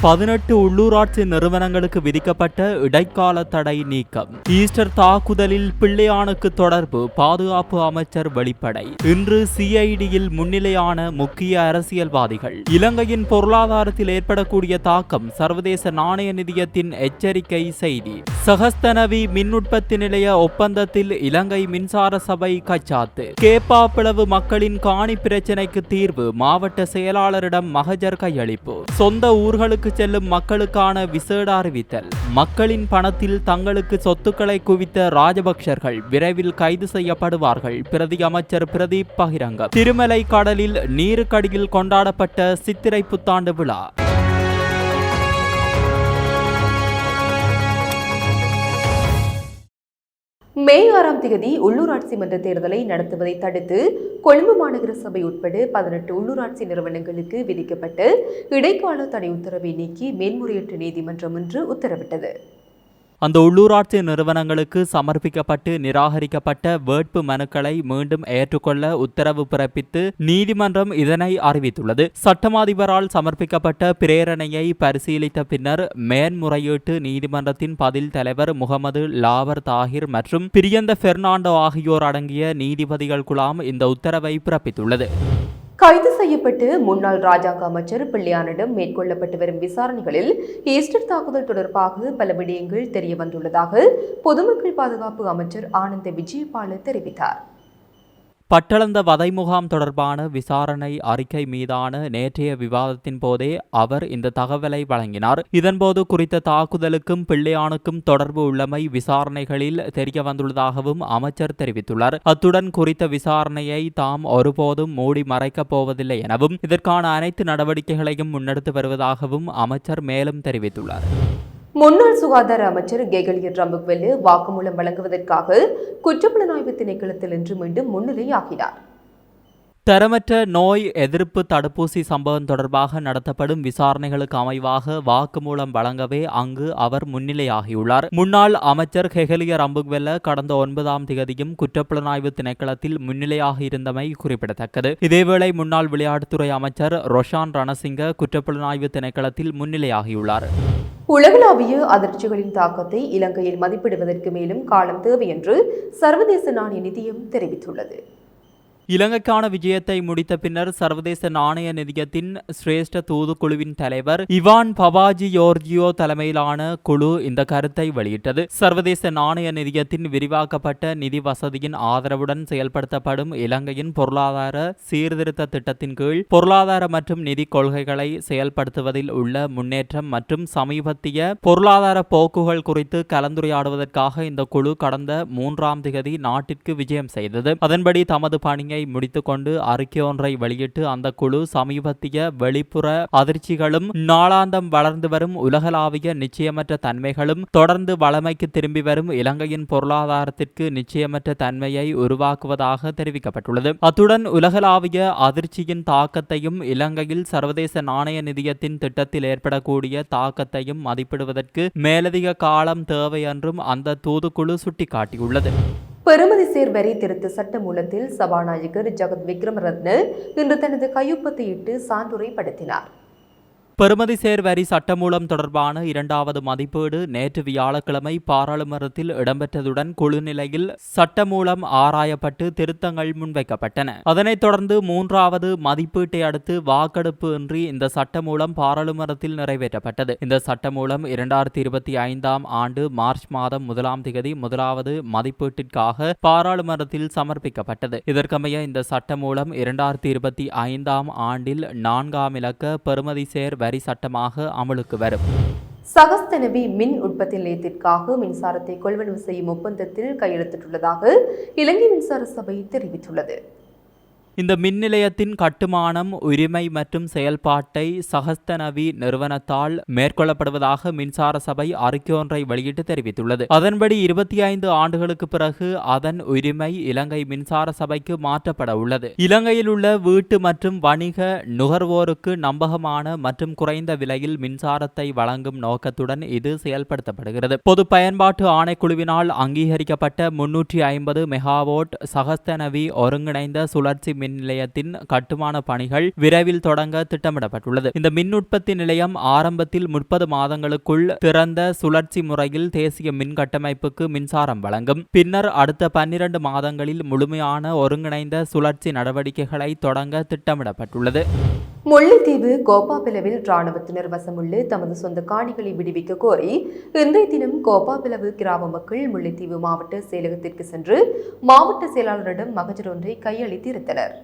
பதினெட்டு உள்ளூராட்சி நிறுவனங்களுக்கு விதிக்கப்பட்ட இடைக்கால தடை நீக்கம். ஈஸ்டர் தாக்குதலில் பிள்ளையானுக்கு தொடர்பு பாதுகாப்பு அமைச்சர் வெளிப்படை. இன்று சிஐடியில் முன்னிலையான முக்கிய அரசியல்வாதிகள். இலங்கையின் பொருளாதாரத்தில் ஏற்படக்கூடிய தாக்கம் சர்வதேச நாணய நிதியத்தின் எச்சரிக்கை செய்தி. சகஸ்தனவி மின் உற்பத்தி நிலைய ஒப்பந்தத்தில் இலங்கை மின்சார சபை கச்சாத்து. கேப்பா பிளவு மக்களின் காணி பிரச்சினைக்கு தீர்வு மாவட்ட செயலாளரிடம் மகஜர் கையளிப்பு. சொந்த ஊர்களுக்கு செல்லும் மக்களுக்கான விசேட அறிவித்தல். மக்களின் பணத்தில் தங்களுக்கு சொத்துக்களை குவித்த ராஜபக்சர்கள் விரைவில் கைது செய்யப்படுவார்கள். பிரதி அமைச்சர் பிரதீப் பகிரங்கம். திருமலை கடலில் நீருக்கடியில் கொண்டாடப்பட்ட சித்திரை புத்தாண்டு விழா. மே ஆறாம் தேதி உள்ளூராட்சி மன்ற தேர்தலை நடத்துவதை தடுத்து கொழும்பு மாநகர சபை உட்பட பதினெட்டு உள்ளூராட்சி நிறுவனங்களுக்கு விதிக்கப்பட்ட இடைக்கால தடை உத்தரவை நீக்கி மேன்முறையீட்டு நீதிமன்றம் இன்று உத்தரவிட்டது. அந்த உள்ளூராட்சி நிறுவனங்களுக்கு சமர்ப்பிக்கப்பட்டு நிராகரிக்கப்பட்ட வேட்பு மனுக்களை மீண்டும் ஏற்றுக்கொள்ள உத்தரவு பிறப்பித்து நீதிமன்றம் இதனை அறிவித்துள்ளது. சட்டமாதிபரால் சமர்ப்பிக்கப்பட்ட பிரேரணையை பரிசீலித்த பின்னர் மேன்முறையீட்டு நீதிமன்றத்தின் பதில் தலைவர் முகமது லாவர் தாகிர் மற்றும் பிரியந்த பெர்னாண்டோ ஆகியோர் அடங்கிய நீதிபதிகள் குழாம் இந்த உத்தரவை பிறப்பித்துள்ளது. கைது செய்யப்பட்டு முன்னாள் ராஜாங்க அமைச்சர் பிள்ளையானிடம் மேற்கொள்ளப்பட்டு வரும் விசாரணைகளில் ஈஸ்டர் தாக்குதல் தொடர்பாக பல விடயங்கள் தெரிய வந்துள்ளதாக பொதுமக்கள் பாதுகாப்பு அமைச்சர் ஆனந்த விஜயபால தெரிவித்தார். பட்டளந்த வதை முகாம் தொடர்பான விசாரணை அறிக்கை மீதான நேற்றைய விவாதத்தின் போதே அவர் இந்த தகவலை வழங்கினார். இதன்போது குறித்த தாக்குதலுக்கும் பிள்ளையானுக்கும் தொடர்பு உள்ளமை விசாரணைகளில் தெரிய வந்துள்ளதாகவும் அமைச்சர் தெரிவித்துள்ளார். அத்துடன் குறித்த விசாரணையை தாம் ஒருபோதும் மூடி மறைக்கப் போவதில்லை எனவும் இதற்கான அனைத்து நடவடிக்கைகளையும் முன்னெடுத்து வருவதாகவும் அமைச்சர் மேலும் தெரிவித்துள்ளார். முன்னாள் சுகாதார அமைச்சர் கேகலியர் ரம்புக்வெல்லு வாக்குமூலம் வழங்குவதற்காக குற்றப்புலனாய்வு திணைக்களத்தில் இன்று மீண்டும் முன்னிலையாகினார். தரமற்ற நோய் எதிர்ப்பு தடுப்பூசி சம்பவம் தொடர்பாக நடத்தப்படும் விசாரணைகளுக்கு அமைவாக வாக்குமூலம் வழங்கவே அங்கு அவர் முன்னிலையாகியுள்ளார். முன்னாள் அமைச்சர் ஹெகலிய ரம்புக்வெல்ல கடந்த ஒன்பதாம் திகதியும் குற்றப்புலனாய்வு திணைக்களத்தில் முன்னிலையாக இருந்தமை குறிப்பிடத்தக்கது. இதேவேளை முன்னாள் விளையாட்டுத்துறை அமைச்சர் ரொஷான் ரணசிங்க குற்றப்புலனாய்வு திணைக்களத்தில் முன்னிலையாகியுள்ளார். உலகளாவிய அதிர்ச்சிகளின் தாக்கத்தை இலங்கையில் மதிப்பிடுவதற்கு மேலும் காலம் தேவை என்று சர்வதேச நாணய நிதியம் தெரிவித்துள்ளது. இலங்கைக்கான விஜயத்தை முடித்த பின்னர் சர்வதேச நாணய நிதியத்தின் சிரேஷ்ட தூதுக்குழுவின் தலைவர் இவான் பவாஜி யோர்ஜியோ தலைமையிலான குழு இந்த கருத்தை வெளியிட்டது. சர்வதேச நாணய நிதியத்தின் விரிவாக்கப்பட்ட நிதி வசதியின் ஆதரவுடன் செயல்படுத்தப்படும் இலங்கையின் பொருளாதார சீர்திருத்த திட்டத்தின் கீழ் பொருளாதார மற்றும் நிதி கொள்கைகளை செயல்படுத்துவதில் உள்ள முன்னேற்றம் மற்றும் சமீபத்திய பொருளாதார போக்குகள் குறித்து கலந்துரையாடுவதற்காக இந்த குழு கடந்த மூன்றாம் திகதி நாட்டிற்கு விஜயம் செய்தது. அதன்படி தமது பணியை விசாரணையை முடித்துக்கொண்டு அறிக்கை ஒன்றை வெளியிட்டு அந்த குழு சமீபத்திய வெளிப்புற அதிர்ச்சிகளும் நாளாந்தம் வளர்ந்து வரும் உலகளாவிய நிச்சயமற்ற தன்மைகளும் தொடர்ந்து வளமைக்கு திரும்பி வரும் இலங்கையின் பொருளாதாரத்திற்கு நிச்சயமற்ற தன்மையை உருவாக்குவதாக தெரிவிக்கப்பட்டுள்ளது. அத்துடன் உலகளாவிய அதிர்ச்சியின் தாக்கத்தையும் இலங்கையில் சர்வதேச நாணய நிதியத்தின் திட்டத்தில் ஏற்படக்கூடிய தாக்கத்தையும் மதிப்பிடுவதற்கு மேலதிக காலம் தேவை என்றும் அந்த தூதுக்குழு சுட்டிக்காட்டியுள்ளது. பெருமதி சேர் வரி திருத்த சட்ட மூலத்தில் சபாநாயகர் ஜகத் விக்ரமரத்ன இன்று தனது கையொப்பத்தையிட்டு சான்றுரைப்படுத்தினார். பெறுமதி சேர் வரி சட்டமூலம் தொடர்பான இரண்டாவது மதிப்பீடு நேற்று வியாழக்கிழமை பாராளுமன்றத்தில் இடம்பெற்றதுடன் குழு நிலையில் சட்டமூலம் ஆராயப்பட்டு திருத்தங்கள் முன்வைக்கப்பட்டன. அதனைத் தொடர்ந்து மூன்றாவது மதிப்பீட்டை அடுத்து வாக்கெடுப்பு இன்றி இந்த சட்டமூலம் பாராளுமன்றத்தில் நிறைவேற்றப்பட்டது. இந்த சட்டமூலம் இரண்டாயிரத்தி இருபத்தி ஐந்தாம் ஆண்டு மார்ச் மாதம் முதலாம் திகதி முதலாவது மதிப்பீட்டிற்காக பாராளுமன்றத்தில் சமர்ப்பிக்கப்பட்டது. இதற்கமைய இந்த சட்டமூலம் இரண்டாயிரத்தி இருபத்தி ஐந்தாம் ஆண்டில் நான்காம் இலக்க பெறுமதி சேர் வரி சட்டமாக அமலுக்கு வரும். சகஸ்தனவி மின் உற்பத்தி நிலையத்திற்காக மின்சாரத்தை கொள்வனவு செய்யும் ஒப்பந்தத்தில் கையெழுத்திட்டுள்ளதாக இலங்கை மின்சார சபை தெரிவித்துள்ளது. இந்த மின் நிலையத்தின் கட்டுமானம் உரிமை மற்றும் செயல்பாட்டை சஹஸ்தனவி நிறுவனத்தால் மேற்கொள்ளப்படுவதாக மின்சார சபை அறிக்கையொன்றை வெளியிட்டு தெரிவித்துள்ளது. அதன்படி இருபத்தி ஐந்து ஆண்டுகளுக்கு பிறகு அதன் உரிமை இலங்கை மின்சார சபைக்கு மாற்றப்பட உள்ளது. இலங்கையில் உள்ள வீட்டு மற்றும் வணிக நுகர்வோருக்கு நம்பகமான மற்றும் குறைந்த விலையில் மின்சாரத்தை வழங்கும் நோக்கத்துடன் இது செயல்படுத்தப்படுகிறது. பொது பயன்பாட்டு ஆணைக்குழுவினால் அங்கீகரிக்கப்பட்ட முன்னூற்றி ஐம்பது மெகாவோட் சகஸ்தனவி ஒருங்கிணைந்த சுழற்சி மின் நிலையத்தின் கட்டுமான பணிகள் விரைவில் தொடங்க திட்டமிடப்பட்டுள்ளது. இந்த மின் உற்பத்தி நிலையம் ஆரம்பத்தில் முப்பது மாதங்களுக்குள் திறந்த சுழற்சி முறையில் தேசிய மின் கட்டமைப்புக்கு மின்சாரம் வழங்கும். பின்னர் அடுத்த பன்னிரண்டு மாதங்களில் முழுமையான ஒருங்கிணைந்த சுழற்சி நடவடிக்கைகளை தொடங்க திட்டமிடப்பட்டுள்ளது. முல்லைத்தீவு கோப்பாபிலவில் இராணுவத்தினர் வசமுள்ள தமது சொந்த காணிகளை விடுவிக்க கோரி இன்றைய தினம் கோபாபிலவு கிராம மக்கள் முல்லைத்தீவு மாவட்ட செயலகத்திற்கு சென்று மாவட்ட செயலாளரிடம் மகஜர் ஒன்றை கையளித்திருந்தனர்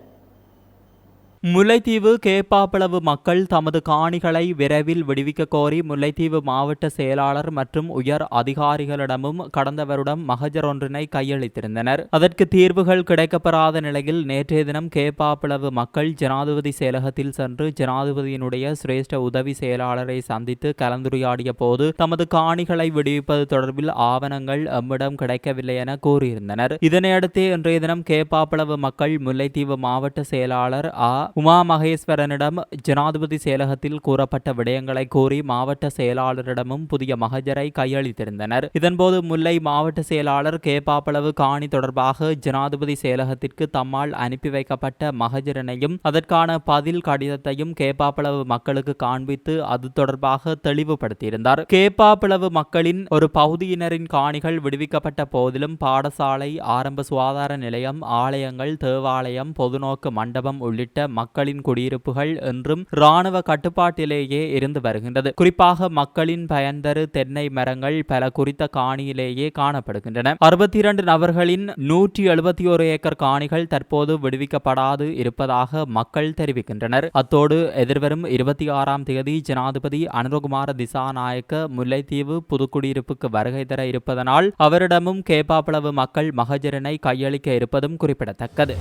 முல்லைத்தீவு கேப்பாப்பளவு மக்கள் தமது காணிகளை விரைவில் விடுவிக்க கோரி முல்லைத்தீவு மாவட்ட செயலாளர் மற்றும் உயர் அதிகாரிகளிடமும் கடந்த வருடம் மகஜர் ஒன்றினை கையளித்திருந்தனர். அதற்கு தீர்வுகள் கிடைக்கப்பெறாத நிலையில் நேற்றைய தினம் கேப்பாப்பளவு மக்கள் ஜனாதிபதி செயலகத்தில் சென்று ஜனாதிபதியினுடைய சிரேஷ்ட உதவி செயலாளரை சந்தித்து கலந்துரையாடிய போது தமது காணிகளை விடுவிப்பது தொடர்பில் ஆவணங்கள் எம்மிடம் கிடைக்கவில்லை என கூறியிருந்தனர். இதனையடுத்தே இன்றைய தினம் கேப்பாப்பிளவு மக்கள் முல்லைத்தீவு மாவட்ட செயலாளர் ஆ. உமா மகேஸ்வரனிடம் ஜனாதிபதி செயலகத்தில் கூறப்பட்ட விடயங்களை கூறி மாவட்ட செயலாளரிடமும் புதிய மகஜரை கையளித்திருந்தனர். இதன்போது முல்லை மாவட்ட செயலாளர் கேப்பாப்பளவு காணி தொடர்பாக ஜனாதிபதி செயலகத்திற்கு தம்மால் அனுப்பி வைக்கப்பட்ட மகஜரனையும் அதற்கான பதில் கடிதத்தையும் கேப்பாப்பளவு மக்களுக்கு காண்பித்து அது தொடர்பாக தெளிவுபடுத்தியிருந்தார். கேப்பாப்பிளவு மக்களின் ஒரு பகுதியினரின் காணிகள் விடுவிக்கப்பட்ட போதிலும் பாடசாலை ஆரம்ப சுகாதார நிலையம் ஆலயங்கள் தேவாலயம் பொதுநோக்கு மண்டபம் உள்ளிட்ட மக்களின் குடியிருப்புகள் என்றும் இராணுவ கட்டுப்பாட்டிலேயே இருந்து வருகின்றது. குறிப்பாக மக்களின் பயன்தரு தென்னை மரங்கள் பல குறித்த காணியிலேயே காணப்படுகின்றன. அறுபத்தி இரண்டு நபர்களின் நூற்றி எழுபத்தி ஒரு ஏக்கர் காணிகள் தற்போது விடுவிக்கப்படாது இருப்பதாக மக்கள் தெரிவிக்கின்றனர். அத்தோடு எதிர்வரும் இருபத்தி ஆறாம் தேதி ஜனாதிபதி அனுரகுமார திசாநாயக்க முல்லைத்தீவு புதுக்குடியிருப்புக்கு வருகை தர இருப்பதனால் அவரிடமும் கேப்பாப்பளவு மக்கள் மகஜரனை கையளிக்க இருப்பதும் குறிப்பிடத்தக்கது.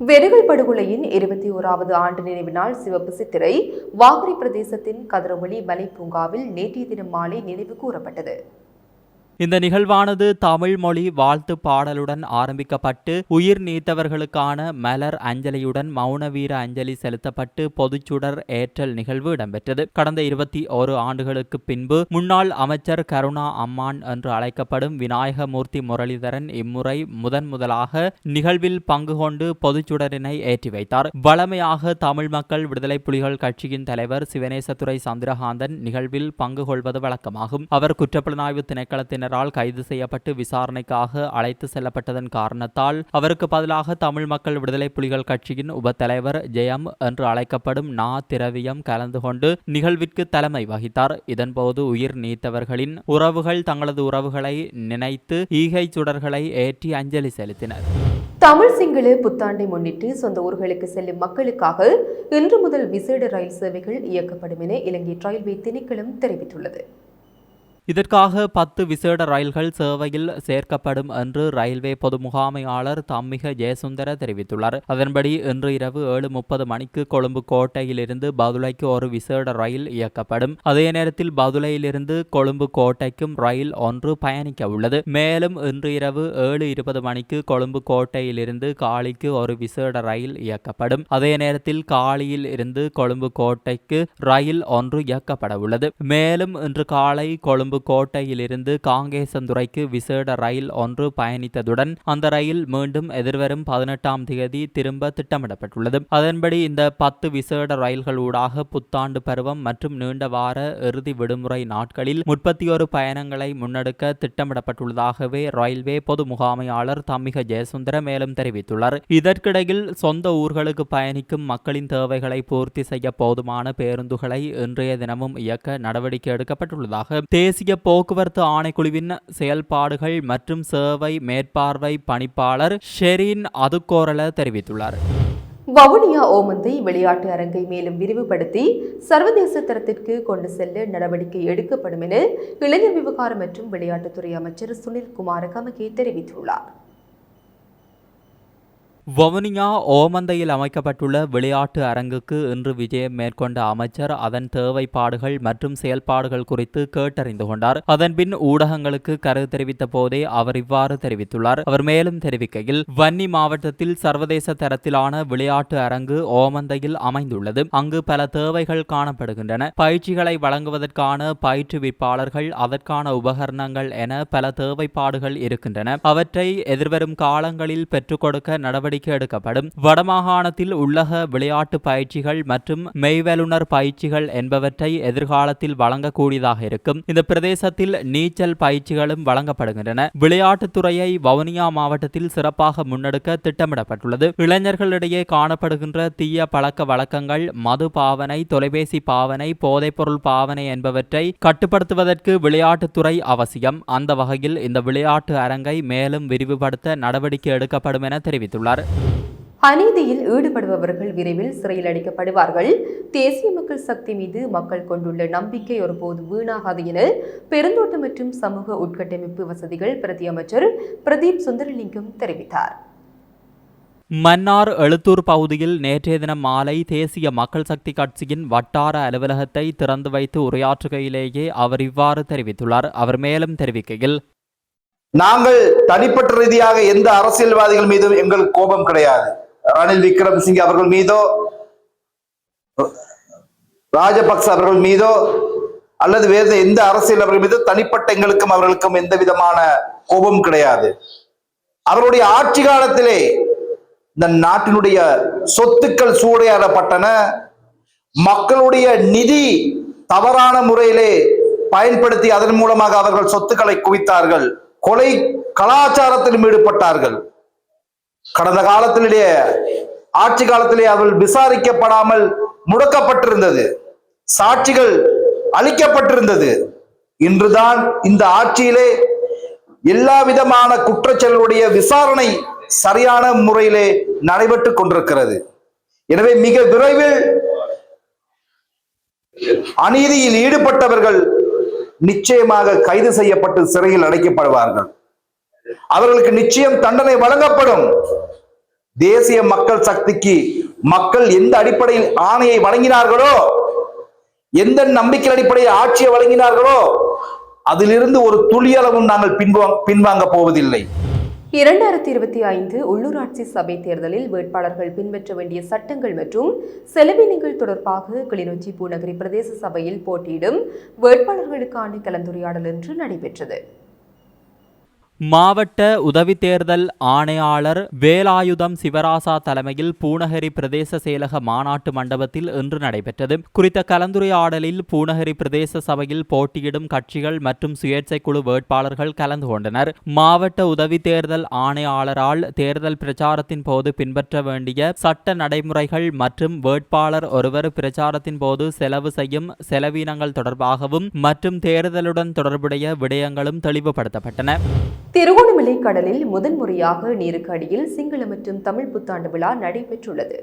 வெறுகல் படுகொலையின் இருபத்தி ஓராவது ஆண்டு நினைவு நாள் சிவப்பு சித்திரை வாகரை பிரதேசத்தின் கதிரவழி மலை பூங்காவில் நேற்றைய தினம் மாலை நினைவு கூறப்பட்டது. இந்த நிகழ்வானது தமிழ் மொழி வாழ்த்து பாடலுடன் ஆரம்பிக்கப்பட்டு உயிர் நீத்தவர்களுக்கான மலர் அஞ்சலியுடன் மௌன வீர அஞ்சலி செலுத்தப்பட்டு பொதுச்சுடர் ஏற்றல் நிகழ்வு இடம்பெற்றது. கடந்த இருபத்தி ஓரு ஆண்டுகளுக்கு பின்பு முன்னாள் அமைச்சர் கருணா அம்மான் என்று அழைக்கப்படும் விநாயகமூர்த்தி முரளிதரன் இம்முறை முதன் முதலாக நிகழ்வில் பங்கு கொண்டு பொதுச்சுடரினை ஏற்றி வைத்தார். வளமையாக தமிழ் மக்கள் விடுதலை புலிகள் கட்சியின் தலைவர் சிவனேசத்துறை சந்திரகாந்தன் நிகழ்வில் பங்கு கொள்வது வழக்கமாகும். அவர் குற்றப்புலனாய்வு திணைக்களத்தினர் பிரிவினரால் கைது செய்யப்பட்டு விசாரணைக்காக அழைத்து செல்லப்பட்டதன் காரணத்தால் அவருக்கு பதிலாக தமிழ் மக்கள் விடுதலை புலிகள் கட்சியின் உப தலைவர் ஜெயம் என்று அழைக்கப்படும் நா. திரவியம் கலந்து கொண்டு நிகழ்விற்கு தலைமை வகித்தார். இதன்போது உயிர் நீத்தவர்களின் உறவுகள் தங்களது உறவுகளை நினைத்து ஈகை சுடர்களை ஏற்றி அஞ்சலி செலுத்தினர். தமிழ் சிங்கள புத்தாண்டை முன்னிட்டு சொந்த ஊர்களுக்கு செல்லும் மக்களுக்காக இன்று முதல் விசேட ரயில் சேவைகள் இயக்கப்படும் என இலங்கை ரயில்வே திணைக்களம் தெரிவித்துள்ளது. இதற்காக பத்து விசேட ரயில்கள் சேவையில் சேர்க்கப்படும் என்று ரயில்வே பொது முகாமையாளர் தம்மிக ஜெயசுந்தர தெரிவித்துள்ளார். அதன்படி இன்று இரவு ஏழு முப்பது மணிக்கு கொழும்பு கோட்டையிலிருந்து பதுளைக்கு ஒரு விசேட ரயில் இயக்கப்படும். அதே நேரத்தில் பதுளையிலிருந்து கொழும்பு கோட்டைக்கும் ரயில் ஒன்று பயணிக்க உள்ளது. மேலும் இன்று இரவு ஏழு இருபது மணிக்கு கொழும்பு கோட்டையிலிருந்து காலிக்கு ஒரு விசேட ரயில் இயக்கப்படும். அதே நேரத்தில் காலியில் இருந்து கொழும்பு கோட்டைக்கு ரயில் ஒன்று இயக்கப்பட உள்ளது. மேலும் இன்று காலை கொழும்பு கோட்டையிலிருந்து காங்கேசந்துறைக்கு விசேட ரயில் ஒன்று பயணித்ததுடன் அந்த ரயில் மீண்டும் எதிர்வரும் பதினெட்டாம் தேதி திரும்ப திட்டமிடப்பட்டுள்ளது. அதன்படி இந்த பத்து விசேட ரயில்கள் ஊடாக புத்தாண்டு பருவம் மற்றும் நீண்ட வார இறுதி விடுமுறை நாட்களில் முப்பத்தி ஒரு பயணங்களை முன்னெடுக்க திட்டமிடப்பட்டுள்ளதாகவே ரயில்வே பொது முகாமையாளர் தம்மிக ஜெயசுந்தர மேலும் தெரிவித்துள்ளார். இதற்கிடையில் சொந்த ஊர்களுக்கு பயணிக்கும் மக்களின் தேவைகளை பூர்த்தி செய்ய போதுமான பேருந்துகளை இன்றைய தினமும் இயக்க நடவடிக்கை எடுக்கப்பட்டுள்ளதாக தேசிய போக்குவரத்து ஆணைக்குழுவின் செயல்பாடுகள் மற்றும் சேவை மேற்பார்வை பணிப்பாளர் ஷெரீன் அதுகோரல தெரிவித்துள்ளார். வவுனியா ஓமந்தை விளையாட்டு அரங்கை மேலும் விரிவுபடுத்தி சர்வதேச தரத்திற்கு கொண்டு செல்ல நடவடிக்கை எடுக்கப்படும் என இளைஞர் விவகாரம் மற்றும் விளையாட்டுத்துறை அமைச்சர் சுனில் குமார கமகே தெரிவித்துள்ளார். வவுனியா ஓமந்தையில் அமைக்கப்பட்டுள்ள விளையாட்டு அரங்குக்கு இன்று விஜயம் மேற்கொண்ட அமைச்சர் அதன் தேவைப்பாடுகள் மற்றும் செயல்பாடுகள் குறித்து கேட்டறிந்து கொண்டார். அதன்பின் ஊடகங்களுக்கு கருத்து தெரிவித்த போதே அவர் இவ்வாறு தெரிவித்துள்ளார். அவர் மேலும் தெரிவிக்கையில் வன்னி மாவட்டத்தில் சர்வதேச தரத்திலான விளையாட்டு அரங்கு ஓமந்தையில் அமைந்துள்ளது. அங்கு பல தேவைகள் காணப்படுகின்றன. பயிற்சிகளை வழங்குவதற்கான பயிற்றுவிப்பாளர்கள் அதற்கான உபகரணங்கள் என பல தேவைப்பாடுகள் இருக்கின்றன. அவற்றை எதிர்வரும் காலங்களில் பெற்றுக் கொடுக்க நடவடிக்கை எடுக்கப்படும் வடமாகாணத்தில் உள்ளக விளையாட்டு பயிற்சிகள் மற்றும் மெய்வல்லுனர் பயிற்சிகள் என்பவற்றை எதிர்காலத்தில் வழங்கக்கூடியதாக இருக்கும். இந்த பிரதேசத்தில் நீச்சல் பயிற்சிகளும் வழங்கப்படுகின்றன. விளையாட்டுத்துறையை வவுனியா மாவட்டத்தில் சிறப்பாக முன்னெடுக்க திட்டமிடப்பட்டுள்ளது. இளைஞர்களிடையே காணப்படுகின்ற தீய பழக்க வழக்கங்கள் மது பாவனை தொலைபேசி பாவனை போதைப்பொருள் பாவனை என்பவற்றை கட்டுப்படுத்துவதற்கு விளையாட்டுத்துறை அவசியம். அந்த வகையில் இந்த விளையாட்டு அரங்கை மேலும் விரிவுபடுத்த நடவடிக்கை எடுக்கப்படும் என தெரிவித்துள்ளார். அநீதியில் ஈடுபடுபவர்கள் விரைவில் சிறையில் அடைக்கப்படுவார்கள். தேசிய மக்கள் சக்தி மீது மக்கள் கொண்டுள்ள நம்பிக்கை ஒருபோது வீணாகாது என பெருந்தோட்டம் மற்றும் சமூக உட்கட்டமைப்பு வசதிகள் பிரதி அமைச்சர் பிரதீப் சுந்தரலிங்கம் தெரிவித்தார். மன்னார் எழுத்தூர் பகுதியில் நேற்றைய தினம் மாலை தேசிய மக்கள் சக்தி கட்சியின் வட்டார அலுவலகத்தை திறந்து வைத்து உரையாற்றுகையிலேயே அவர் இவ்வாறு தெரிவித்துள்ளார். அவர் மேலும் தெரிவிக்கையில் நாங்கள் தனிப்பட்ட ரீதியாக எந்த அரசியல்வாதிகள் மீதும் எங்களுக்கு கோபம் கிடையாது. ரணில் விக்ரம்சிங் அவர்கள் மீதோ ராஜபக்ச அவர்கள் மீதோ அல்லது வேறு எந்த அரசியல் அவர்கள் மீதோ தனிப்பட்ட எங்களுக்கும் அவர்களுக்கும் எந்த விதமான கோபம் கிடையாது. அவருடைய ஆட்சி காலத்திலே இந்த நாட்டினுடைய சொத்துக்கள் சூறையாடப்பட்டன. மக்களுடைய நிதி தவறான முறையிலே பயன்படுத்தி அதன் மூலமாக அவர்கள் சொத்துக்களை குவித்தார்கள். கொலை கலாச்சாரத்திலும் ஈடுபட்டார்கள். கடந்த காலத்திலேயே ஆட்சி காலத்திலே அவள் விசாரிக்கப்படாமல் முடக்கப்பட்டிருந்தது. சாட்சிகள் அளிக்கப்பட்டிருந்தது. இன்றுதான் இந்த ஆட்சியிலே எல்லா விதமான குற்றச்செயலுடைய விசாரணை சரியான முறையிலே நடைபெற்றுக் கொண்டிருக்கிறது. எனவே மிக விரைவில் அநீதியில் ஈடுபட்டவர்கள் நிச்சயமாக கைது செய்யப்பட்டு சிறையில் அடைக்கப்படுவார்கள். அவர்களுக்கு நிச்சயம் தண்டனை வழங்கப்படும். தேசிய மக்கள் சக்திக்கு மக்கள் எந்த அடிப்படையில் ஆணையை வழங்கினார்களோ எந்த நம்பிக்கை அடிப்படையில் ஆட்சியை வழங்கினார்களோ அதிலிருந்து ஒரு துளியளவும் நாங்கள் பின்வாங்க பின்வாங்க போவதில்லை. இரண்டாயிரத்தி இருபத்தி ஐந்து உள்ளூராட்சி சபை தேர்தலில் வேட்பாளர்கள் பின்பற்ற வேண்டிய சட்டங்கள் மற்றும் செலவினங்கள் தொடர்பாக கிளிநொச்சி பூநகரி பிரதேச சபையில் போட்டியிடும் வேட்பாளர்களுக்கான கலந்துரையாடல் இன்று நடைபெற்றது. மாவட்ட உதவி தேர்தல் ஆணையாளர் வேலாயுதம் சிவராசா தலைமையில் பூநகரி பிரதேச செயலக மாநாட்டு மண்டபத்தில் இன்று நடைபெற்றது. குறித்த கலந்துரையாடலில் பூநகரி பிரதேச சபையில் போட்டியிடும் கட்சிகள் மற்றும் சுயேட்சை குழு வேட்பாளர்கள் கலந்து கொண்டனர். மாவட்ட உதவி தேர்தல் ஆணையாளரால் தேர்தல் பிரச்சாரத்தின் போது பின்பற்ற வேண்டிய சட்ட நடைமுறைகள் மற்றும் வேட்பாளர் ஒருவர் பிரச்சாரத்தின் போது செலவு செய்யும் செலவினங்கள் தொடர்பாகவும் மற்றும் தேர்தலுடன் தொடர்புடைய விடயங்களும் தெளிவுபடுத்தப்பட்டன. திருகோணமலை கடலில் முதன்முறையாக நீருக்கு அடியில் சிங்கள மற்றும் தமிழ் புத்தாண்டு விழா நடைபெற்றுள்ளது.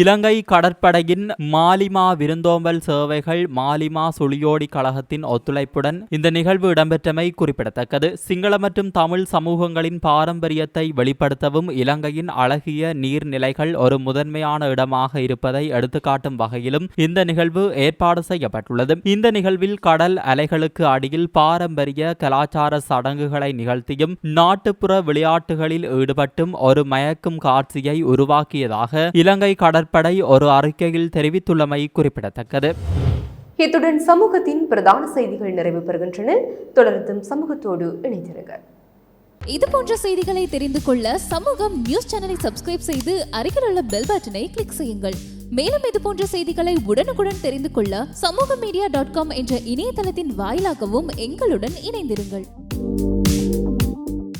இலங்கை கடற்படையின் மாலிமா விருந்தோம்பல் சேவைகள் மாலிமா சுழியோடி கழகத்தின் ஒத்துழைப்புடன் இந்த நிகழ்வு இடம்பெற்றமை குறிப்பிடத்தக்கது. சிங்கள மற்றும் தமிழ் சமூகங்களின் பாரம்பரியத்தை வெளிப்படுத்தவும் இலங்கையின் அழகிய நீர்நிலைகள் ஒரு முதன்மையான இடமாக இருப்பதை எடுத்துக்காட்டும் வகையிலும் இந்த நிகழ்வு ஏற்பாடு செய்யப்பட்டுள்ளது. இந்த நிகழ்வில் கடல் அலைகளுக்கு அடியில் பாரம்பரிய கலாச்சார சடங்குகளை நிகழ்த்தியும் நாட்டுப்புற விளையாட்டுகளில் ஈடுபட்டும் ஒரு மயக்கும் காட்சியை உருவாக்கியதாக இலங்கை கடற்படை ஒரு அறிக்கையில் தெரிவித்துள்ளமை குறிப்பிடத்தக்கது. இத்துடன் சமூகத்தின் பிரதான செய்திகள் நிறைவு பெறுகின்றன. தொடர்ந்தும் சமூகத்தோடு இணைந்திருங்கள். இது போன்ற செய்திகளை தெரிந்து கொள்ள சமூகம் நியூஸ் சேனலை சப்ஸ்கிரைப் செய்து அருகில் உள்ள பெல் பட்டனை கிளிக் செய்யுங்கள். மேலும் இது போன்ற செய்திகளை உடனுக்குடன் தெரிந்து கொள்ள சமூக மீடியா டாட் காம் என்ற இணையதளத்தின் வாயிலாகவும் எங்களுடன் இணைந்திருங்கள்.